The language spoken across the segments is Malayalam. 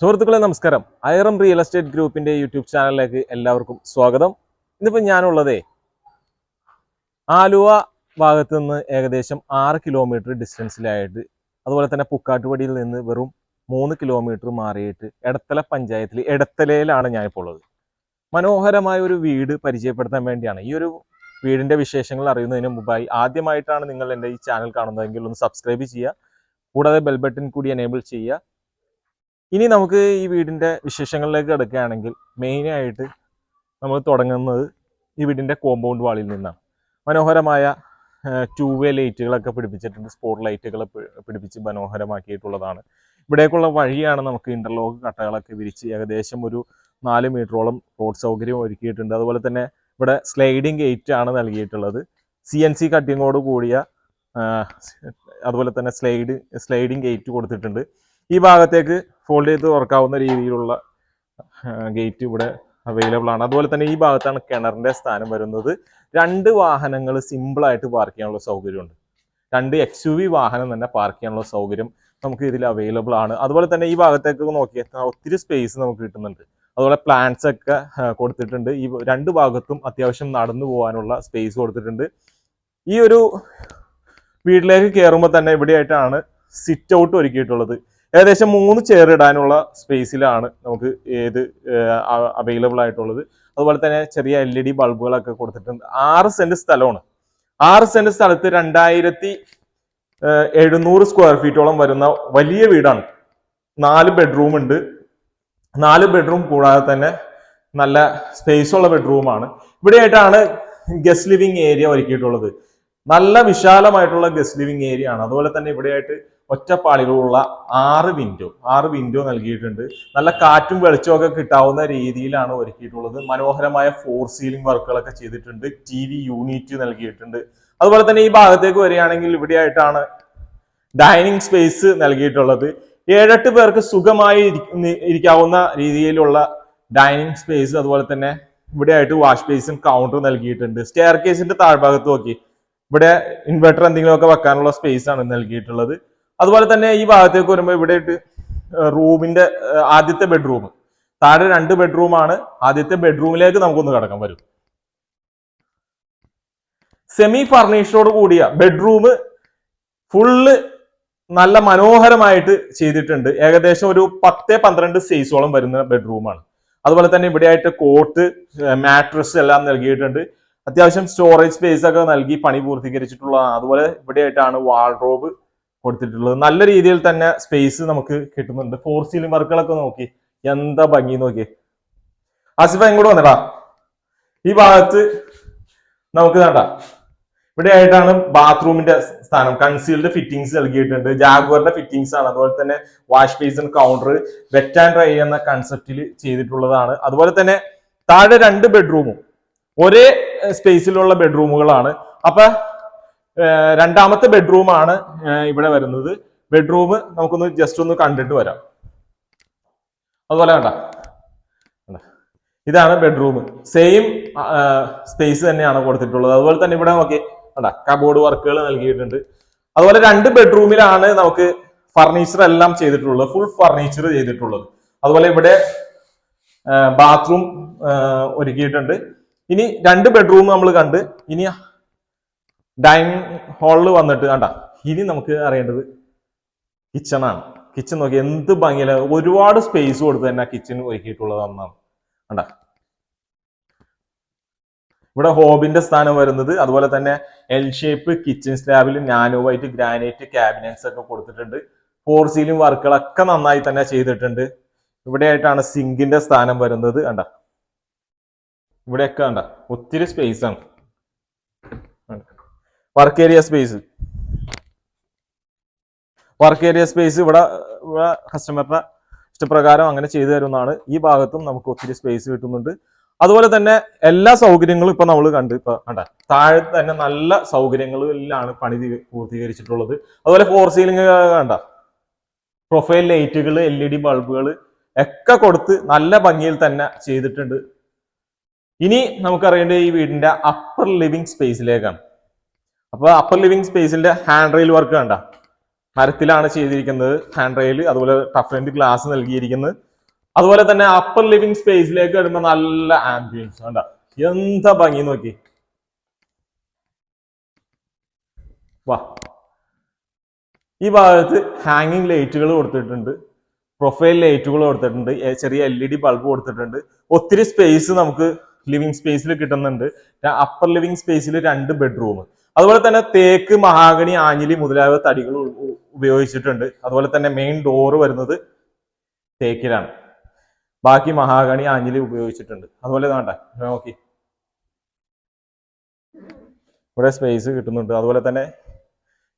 സുഹൃത്തുക്കളെ നമസ്കാരം. ഐറം റിയൽ എസ്റ്റേറ്റ് ഗ്രൂപ്പിന്റെ യൂട്യൂബ് ചാനലിലേക്ക് എല്ലാവർക്കും സ്വാഗതം. ഇന്നിപ്പോൾ ഞാനുള്ളതേ ആലുവ ഭാഗത്ത് നിന്ന് ഏകദേശം ആറ് കിലോമീറ്റർ ഡിസ്റ്റൻസിലായിട്ട് അതുപോലെ തന്നെ പുക്കാട്ടുപടിയിൽ നിന്ന് വെറും മൂന്ന് കിലോമീറ്റർ മാറിയിട്ട് എടത്തല പഞ്ചായത്തിൽ എടത്തലയിലാണ് ഞാനിപ്പോൾ ഉള്ളത്. മനോഹരമായ ഒരു വീട് പരിചയപ്പെടുത്താൻ വേണ്ടിയാണ്. ഈ ഒരു വീടിന്റെ വിശേഷങ്ങൾ അറിയുന്നതിന് മുമ്പായി ആദ്യമായിട്ടാണ് നിങ്ങൾ എന്റെ ഈ ചാനൽ കാണുന്നതെങ്കിൽ ഒന്ന് സബ്സ്ക്രൈബ് ചെയ്യുക. കൂടാതെ ബെൽബട്ടൺ കൂടി എനേബിൾ ചെയ്യുക. ഇനി നമുക്ക് ഈ വീടിന്റെ വിശേഷങ്ങളിലേക്ക് കിടക്കുകയാണെങ്കിൽ മെയിനായിട്ട് നമ്മൾ തുടങ്ങുന്നത് ഈ വീടിന്റെ കോമ്പൗണ്ട് വാളിൽ നിന്നാണ്. മനോഹരമായ ടൂ വേ ലൈറ്റുകളൊക്കെ പിടിപ്പിച്ചിട്ടുണ്ട്. സ്പോട്ട് ലൈറ്റുകൾ പിടിപ്പിച്ച് മനോഹരമാക്കിയിട്ടുള്ളതാണ്. ഇവിടേക്കുള്ള വഴിയാണ് നമുക്ക് ഇന്റർലോക്ക് കട്ടകളൊക്കെ വിരിച്ച് ഏകദേശം ഒരു നാല് മീറ്ററോളം റോഡ് സൗകര്യം ഒരുക്കിയിട്ടുണ്ട്. അതുപോലെ തന്നെ ഇവിടെ സ്ലൈഡിംഗ് ഗേറ്റ് ആണ് നൽകിയിട്ടുള്ളത്. സി എൻ സി കട്ടിങ്ങോട് കൂടിയ അതുപോലെ തന്നെ സ്ലൈഡ് സ്ലൈഡിംഗ് ഗേറ്റ് കൊടുത്തിട്ടുണ്ട്. ഈ ഭാഗത്തേക്ക് ഫോൾഡ് ചെയ്ത് തുറക്കാവുന്ന രീതിയിലുള്ള ഗേറ്റ് ഇവിടെ അവൈലബിൾ ആണ്. അതുപോലെ തന്നെ ഈ ഭാഗത്താണ് കിണറിന്റെ സ്ഥാനം വരുന്നത്. രണ്ട് വാഹനങ്ങൾ സിമ്പിൾ ആയിട്ട് പാർക്ക് ചെയ്യാനുള്ള സൗകര്യമുണ്ട്. രണ്ട് എക്സ് യു വി വാഹനം തന്നെ പാർക്ക് ചെയ്യാനുള്ള സൗകര്യം നമുക്ക് ഇതിൽ അവൈലബിൾ ആണ്. അതുപോലെ തന്നെ ഈ ഭാഗത്തേക്ക് നോക്കിയാൽ ഒത്തിരി സ്പേസ് നമുക്ക് കിട്ടുന്നുണ്ട്. അതുപോലെ പ്ലാന്റ്സ് ഒക്കെ കൊടുത്തിട്ടുണ്ട്. ഈ രണ്ട് ഭാഗത്തും അത്യാവശ്യം നടന്നു പോകാനുള്ള സ്പേസ് കൊടുത്തിട്ടുണ്ട്. ഈ ഒരു വീട്ടിലേക്ക് കയറുമ്പോൾ തന്നെ ഇവിടെയായിട്ടാണ് സിറ്റ് ഔട്ട് ഒരുക്കിയിട്ടുള്ളത്. ഏകദേശം മൂന്ന് ചെയർ ഇടാനുള്ള സ്പേസിലാണ് നമുക്ക് ഏത് അവൈലബിൾ ആയിട്ടുള്ളത്. അതുപോലെ തന്നെ ചെറിയ എൽ ഇ ഡി ബൾബുകളൊക്കെ കൊടുത്തിട്ടുണ്ട്. ആറ് സെന്റ് സ്ഥലമാണ്. ആറ് സെന്റ് സ്ഥലത്ത് രണ്ടായിരത്തി എഴുന്നൂറ് സ്ക്വയർ ഫീറ്റോളം വരുന്ന വലിയ വീടാണ്. നാല് ബെഡ്റൂം ഉണ്ട്. നാല് ബെഡ്റൂം കൂടാതെ തന്നെ നല്ല സ്പേസ് ഉള്ള ബെഡ്റൂമാണ് ഇവിടെയായിട്ടാണ് ഗസ്റ്റ് ലിവിംഗ് ഏരിയ ഒരുക്കിയിട്ടുള്ളത്. നല്ല വിശാലമായിട്ടുള്ള ഗസ്റ്റ് ലിവിംഗ് ഏരിയ ആണ്. അതുപോലെ തന്നെ ഇവിടെയായിട്ട് ഒറ്റപ്പാളികളുള്ള ആറ് വിൻഡോ ആറ് വിൻഡോ നൽകിയിട്ടുണ്ട്. നല്ല കാറ്റും വെളിച്ചമൊക്കെ കിട്ടാവുന്ന രീതിയിലാണ് ഒരുക്കിയിട്ടുള്ളത്. മനോഹരമായ ഫോർ സീലിംഗ് വർക്കുകളൊക്കെ ചെയ്തിട്ടുണ്ട്. ടി വി യൂണിറ്റ് നൽകിയിട്ടുണ്ട്. അതുപോലെ തന്നെ ഈ ഭാഗത്തേക്ക് വരികയാണെങ്കിൽ ഇവിടെയായിട്ടാണ് ഡൈനിങ് സ്പേസ് നൽകിയിട്ടുള്ളത്. ഏഴെട്ട് പേർക്ക് സുഖമായി ഇരിക്കാവുന്ന രീതിയിലുള്ള ഡൈനിങ് സ്പേസ് അതുപോലെ തന്നെ ഇവിടെയായിട്ട് വാഷ് ബേസും കൗണ്ടർ നൽകിയിട്ടുണ്ട്. സ്റ്റെയർ കേസിന്റെ താഴ്ഭാഗത്ത് നോക്കി. ഇവിടെ ഇൻവെർട്ടർ എന്തെങ്കിലുമൊക്കെ വെക്കാനുള്ള സ്പേസ് ആണ് നൽകിയിട്ടുള്ളത്. അതുപോലെ തന്നെ ഈ ഭാഗത്തേക്ക് വരുമ്പോൾ ഇവിടെ റൂമിന്റെ ആദ്യത്തെ ബെഡ്റൂം താഴെ രണ്ട് ബെഡ്റൂം ആണ്. ആദ്യത്തെ ബെഡ്റൂമിലേക്ക് നമുക്കൊന്ന് കടക്കാൻ വരും സെമി ഫർണിഷോട് കൂടിയ ബെഡ്റൂം ഫുള്ള് നല്ല മനോഹരമായിട്ട് ചെയ്തിട്ടുണ്ട്. ഏകദേശം ഒരു പത്ത് പന്ത്രണ്ട് സൈസോളം വരുന്ന ബെഡ്റൂമാണ് അതുപോലെ തന്നെ ഇവിടെയായിട്ട് കോട്ട് മാട്രസ് എല്ലാം നൽകിയിട്ടുണ്ട്. അത്യാവശ്യം സ്റ്റോറേജ് സ്പേസ് ഒക്കെ നൽകി പണി പൂർത്തീകരിച്ചിട്ടുള്ളതാണ് അതുപോലെ ഇവിടെയായിട്ടാണ് വാൾഡ്രോബ് കൊടുത്തിട്ടുള്ളത്. നല്ല രീതിയിൽ തന്നെ സ്പേസ് നമുക്ക് കിട്ടുന്നുണ്ട്. ഫോർ സീലിംഗ് വർക്കുകളൊക്കെ നോക്കി എന്താ ഭംഗി നോക്കി ആസിഫ ഇങ്ങോട്ട് വന്നടാ. ഈ ഭാഗത്ത് നമുക്ക് വേണ്ട. ഇവിടെ ആയിട്ടാണ് ബാത്റൂമിന്റെ സ്ഥാനം. കൺസീൽഡ് ഫിറ്റിംഗ്സ് നൽകിയിട്ടുണ്ട്. ജാഗ്വറിന്റെ ഫിറ്റിംഗ്സ് ആണ്. അതുപോലെ തന്നെ wash basin counter wet and dry എന്ന കൺസെപ്റ്റിൽ ചെയ്തിട്ടുള്ളതാണ്. അതുപോലെ തന്നെ താഴെ രണ്ട് ബെഡ്റൂമും ഒരേ സ്പേസിലുള്ള ബെഡ്റൂമുകളാണ്. അപ്പൊ രണ്ടാമത്തെ ബെഡ്റൂമാണ് ഇവിടെ വരുന്നത്. ബെഡ്റൂം നമുക്കൊന്ന് ജസ്റ്റ് ഒന്ന് കണ്ടിട്ട് വരാം. അതുപോലെ കണ്ട. ഇതാണ് ബെഡ്റൂം. സെയിം സ്പേസ് തന്നെയാണ് കൊടുത്തിട്ടുള്ളത്. അതുപോലെ തന്നെ ഇവിടെ നോക്കി കണ്ട കബോർഡ് വർക്കുകൾ നൽകിയിട്ടുണ്ട്. അതുപോലെ രണ്ട് ബെഡ്റൂമിലാണ് നമുക്ക് ഫർണിച്ചർ എല്ലാം ചെയ്തിട്ടുള്ളത്. ഫുൾ ഫർണിച്ചർ ചെയ്തിട്ടുള്ളത്. അതുപോലെ ഇവിടെ ബാത്റൂം ഒരുക്കിയിട്ടുണ്ട്. ഇനി രണ്ട് ബെഡ്റൂം നമ്മൾ കണ്ട്. ഇനി ഡൈനിങ് ഹാളിൽ വന്നിട്ട് കണ്ട. ഇനി നമുക്ക് അറിയേണ്ടത് കിച്ചണാണ് കിച്ചൺ നോക്കി എന്ത് ഭംഗിയില്ല. ഒരുപാട് സ്പേസ് കൊടുത്ത് തന്നെ കിച്ചൺ ഒരുക്കിയിട്ടുള്ളതെന്നാണ് കണ്ട. ഇവിടെ ഹോബിന്റെ സ്ഥാനം വരുന്നത് അതുപോലെ തന്നെ എൽ ഷേപ്പ് കിച്ചൺ സ്ലാബിൽ നാനോ വൈറ്റ് ഗ്രാനൈറ്റ് ക്യാബിനറ്റ്സ് ഒക്കെ കൊടുത്തിട്ടുണ്ട്. ഫോർ സീലിംഗ് വർക്കുകളൊക്കെ നന്നായി തന്നെ ചെയ്തിട്ടുണ്ട്. ഇവിടെയായിട്ടാണ് സിങ്കിന്റെ സ്ഥാനം വരുന്നത്. കണ്ട. ഇവിടെയൊക്കെ വേണ്ട ഒത്തിരി സ്പേസ് ആണ്. Work area space work area space ഇവിടെ ഇവിടെ കസ്റ്റമറുടെ ഇഷ്ടപ്രകാരം അങ്ങനെ ചെയ്തു തരുന്നതാണ്. ഈ ഭാഗത്തും നമുക്ക് ഒത്തിരി സ്പേസ് കിട്ടുന്നുണ്ട്. അതുപോലെ തന്നെ എല്ലാ സൗകര്യങ്ങളും ഇപ്പൊ നമ്മൾ കണ്ട് ഇപ്പൊ കണ്ട താഴെ തന്നെ നല്ല സൗകര്യങ്ങളിലാണ് പണി പൂർത്തീകരിച്ചിട്ടുള്ളത്. അതുപോലെ ഫോർ സീലിംഗ് കണ്ട പ്രൊഫൈൽ ലൈറ്റുകൾ എൽ ഇ ഡി ബൾബുകൾ ഒക്കെ കൊടുത്ത് നല്ല ഭംഗിയിൽ തന്നെ ചെയ്തിട്ടുണ്ട്. ഇനി നമുക്കറിയേണ്ടത് ഈ വീടിന്റെ അപ്പർ ലിവിംഗ് സ്പേസിലേക്കാണ് അപ്പൊ അപ്പർ ലിവിംഗ് സ്പേസിന്റെ ഹാൻഡ് റെയിൽ വർക്ക് കണ്ട. മരത്തിലാണ് ചെയ്തിരിക്കുന്നത് ഹാൻഡ് റെയിൽ അതുപോലെ ടഫ് ആൻഡ് ഗ്ലാസ് നൽകിയിരിക്കുന്നത്. അതുപോലെ തന്നെ അപ്പർ ലിവിംഗ് സ്പേസിലേക്ക് വരുമ്പോൾ നല്ല ആംബിയൻസ് കണ്ട. എന്താ ഭംഗി നോക്കി. വാ. ഈ ഭാഗത്ത് ഹാങ്ങിങ് ലൈറ്റുകൾ കൊടുത്തിട്ടുണ്ട്. പ്രൊഫൈൽ ലൈറ്റുകൾ കൊടുത്തിട്ടുണ്ട്. ചെറിയ എൽ ഇ ഡി ബൾബ് കൊടുത്തിട്ടുണ്ട്. ഒത്തിരി സ്പേസ് നമുക്ക് ലിവിംഗ് സ്പേസിൽ കിട്ടുന്നുണ്ട്. അപ്പർ ലിവിങ് സ്പേസിൽ രണ്ട് ബെഡ്റൂം അതുപോലെ തന്നെ തേക്ക് മഹാഗണി ആഞ്ഞിലി മുതലായ തടികൾ ഉപയോഗിച്ചിട്ടുണ്ട്. അതുപോലെ തന്നെ മെയിൻ ഡോറ് വരുന്നത് തേക്കിലാണ്. ബാക്കി മഹാഗണി ആഞ്ഞിലി ഉപയോഗിച്ചിട്ടുണ്ട്. അതുപോലെ വേണ്ട നോക്കി. ഇവിടെ സ്പേസ് കിട്ടുന്നുണ്ട്. അതുപോലെ തന്നെ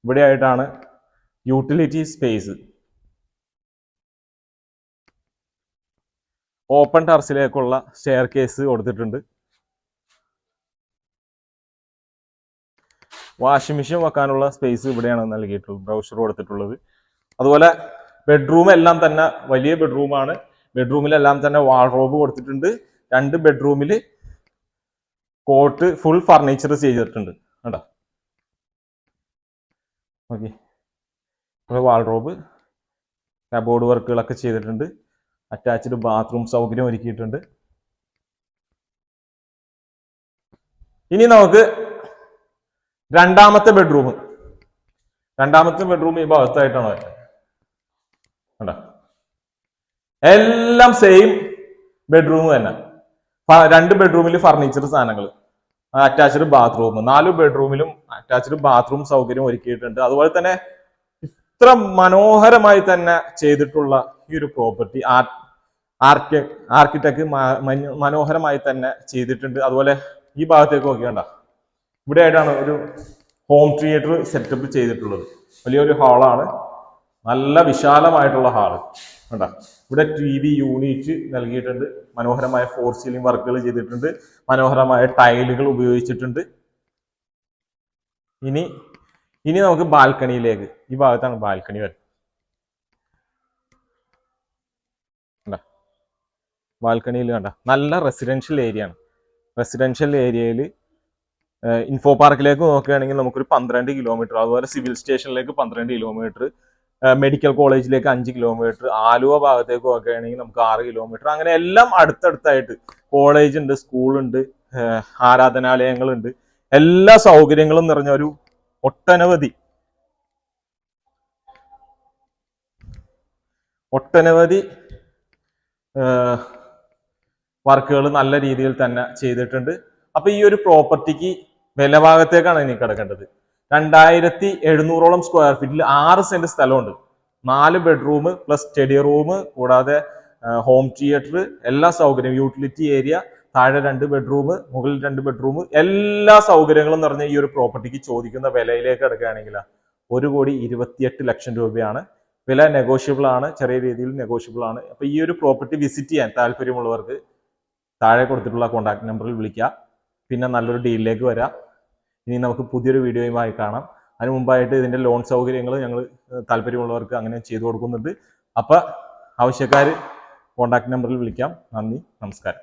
ഇവിടെ ആയിട്ടാണ് യൂട്ടിലിറ്റി സ്പേസ് ഓപ്പൺ ടെറസിലേക്കുള്ള സ്റ്റെയർ കേസ് കൊടുത്തിട്ടുണ്ട്. വാഷിംഗ് മെഷീൻ വെക്കാനുള്ള സ്പേസ് ഇവിടെയാണ് നൽകിയിട്ടുള്ളത് ബ്രൗഷർ കൊടുത്തിട്ടുള്ളത്. അതുപോലെ ബെഡ്റൂം എല്ലാം തന്നെ വലിയ ബെഡ്റൂമാണ്. ബെഡ്റൂമിലെല്ലാം തന്നെ വാൾറോബ് കൊടുത്തിട്ടുണ്ട്. രണ്ട് ബെഡ്റൂമിൽ കോട്ട് ഫുൾ ഫർണിച്ചർ ചെയ്തിട്ടുണ്ട്. കേട്ടോ ഓക്കെ വാൾറോബ് കബോർഡ് വർക്കുകളൊക്കെ ചെയ്തിട്ടുണ്ട്. അറ്റാച്ച്ഡ് ബാത്റൂം സൗകര്യം ഒരുക്കിയിട്ടുണ്ട്. ഇനി നമുക്ക് രണ്ടാമത്തെ ബെഡ്റൂം രണ്ടാമത്തെ ബെഡ്റൂം ഈ ഭാഗത്തായിട്ടാണ് വരുന്നത്? കണ്ടോ? എല്ലാം സെയിം ബെഡ്റൂം തന്നെ. രണ്ട് ബെഡ്റൂമിൽ ഫർണിച്ചർ സാധനങ്ങൾ. അറ്റാച്ച്ഡ് ബാത്റൂം നാല് ബെഡ്റൂമിലും അറ്റാച്ച്ഡ് ബാത്റൂം സൗകര്യം ഒരുക്കിയിട്ടുണ്ട്. അതുപോലെ തന്നെ ഇത്ര മനോഹരമായി തന്നെ ചെയ്തിട്ടുള്ള ഈ ഒരു പ്രോപ്പർട്ടി ആർക്കി ആർക്കിടെക്ട് മനോഹരമായി തന്നെ ചെയ്തിട്ടുണ്ട്. അതുപോലെ ഈ ഭാഗത്തേക്ക് നോക്കിയണ്ട ഇവിടെ ആയിട്ടാണ് ഒരു ഹോം തിയേറ്റർ സെറ്റപ്പ് ചെയ്തിട്ടുള്ളത്. വലിയൊരു ഹാളാണ് നല്ല വിശാലമായിട്ടുള്ള ഹാൾ കണ്ട? ഇവിടെ ടി വി യൂണിറ്റ് നൽകിയിട്ടുണ്ട്. മനോഹരമായ ഫോർ സീലിംഗ് വർക്കുകൾ ചെയ്തിട്ടുണ്ട്. മനോഹരമായ ടൈലുകൾ ഉപയോഗിച്ചിട്ടുണ്ട്. ഇനി ഇനി നമുക്ക് ബാൽക്കണിയിലേക്ക് ഈ ഭാഗത്താണ് ബാൽക്കണി വരുന്നത് കണ്ട ബാൽക്കണിയിൽ കണ്ട നല്ല റെസിഡൻഷ്യൽ ഏരിയ ആണ്. റെസിഡൻഷ്യൽ ഏരിയയിൽ ഇൻഫോ പാർക്കിലേക്ക് നോക്കുകയാണെങ്കിൽ നമുക്കൊരു പന്ത്രണ്ട് കിലോമീറ്റർ അതുപോലെ സിവിൽ സ്റ്റേഷനിലേക്ക് പന്ത്രണ്ട് കിലോമീറ്റർ മെഡിക്കൽ കോളേജിലേക്ക് അഞ്ച് കിലോമീറ്റർ ആലുവ ഭാഗത്തേക്ക് നോക്കുകയാണെങ്കിൽ നമുക്ക് ആറ് കിലോമീറ്റർ അങ്ങനെ എല്ലാം അടുത്തടുത്തായിട്ട് കോളേജ് ഉണ്ട് സ്കൂളുണ്ട് ആരാധനാലയങ്ങളുണ്ട്. എല്ലാ സൗകര്യങ്ങളും നിറഞ്ഞ ഒരു ഒട്ടനവധി ഒട്ടനവധി വർക്കുകൾ നല്ല രീതിയിൽ തന്നെ ചെയ്തിട്ടുണ്ട്. അപ്പൊ ഈ ഒരു പ്രോപ്പർട്ടിക്ക് വില ഭാഗത്തേക്കാണ് ഇനി കിടക്കേണ്ടത്. രണ്ടായിരത്തി എഴുന്നൂറോളം സ്ക്വയർ ഫീറ്റിൽ ആറ് സെന്റ് സ്ഥലമുണ്ട്. നാല് ബെഡ്റൂം പ്ലസ് സ്റ്റഡി റൂം കൂടാതെ ഹോം തിയേറ്റർ എല്ലാ സൗകര്യവും യൂട്ടിലിറ്റി ഏരിയ താഴെ രണ്ട് ബെഡ്റൂം മുകളിൽ രണ്ട് ബെഡ്റൂം എല്ലാ സൗകര്യങ്ങളും നിറഞ്ഞ ഈ ഒരു പ്രോപ്പർട്ടിക്ക് ചോദിക്കുന്ന വിലയിലേക്ക് കിടക്കുകയാണെങ്കിൽ ഒരു കോടി ഇരുപത്തിയെട്ട് ലക്ഷം രൂപയാണ്. വില നെഗോഷ്യബിൾ ആണ് ചെറിയ രീതിയിൽ നെഗോഷ്യബിൾ ആണ്. അപ്പൊ ഈ ഒരു പ്രോപ്പർട്ടി വിസിറ്റ് ചെയ്യാൻ താല്പര്യമുള്ളവർക്ക് താഴെ കൊടുത്തിട്ടുള്ള കോൺടാക്ട് നമ്പറിൽ വിളിക്കുക പിന്നെ നല്ലൊരു ഡീലിലേക്ക് വരാം. ഇനി നമുക്ക് പുതിയൊരു വീഡിയോയുമായി കാണാം. അതിന് മുമ്പായിട്ട് ഇതിന്റെ ലോൺ സൗകര്യങ്ങൾ ഞങ്ങൾ താല്പര്യമുള്ളവർക്ക് അങ്ങനെ ചെയ്തു കൊടുക്കുന്നുണ്ട്. അപ്പോൾ ആവശ്യക്കാർ കോൺടാക്ട് നമ്പറിൽ വിളിക്കാം. നന്ദി നമസ്കാരം.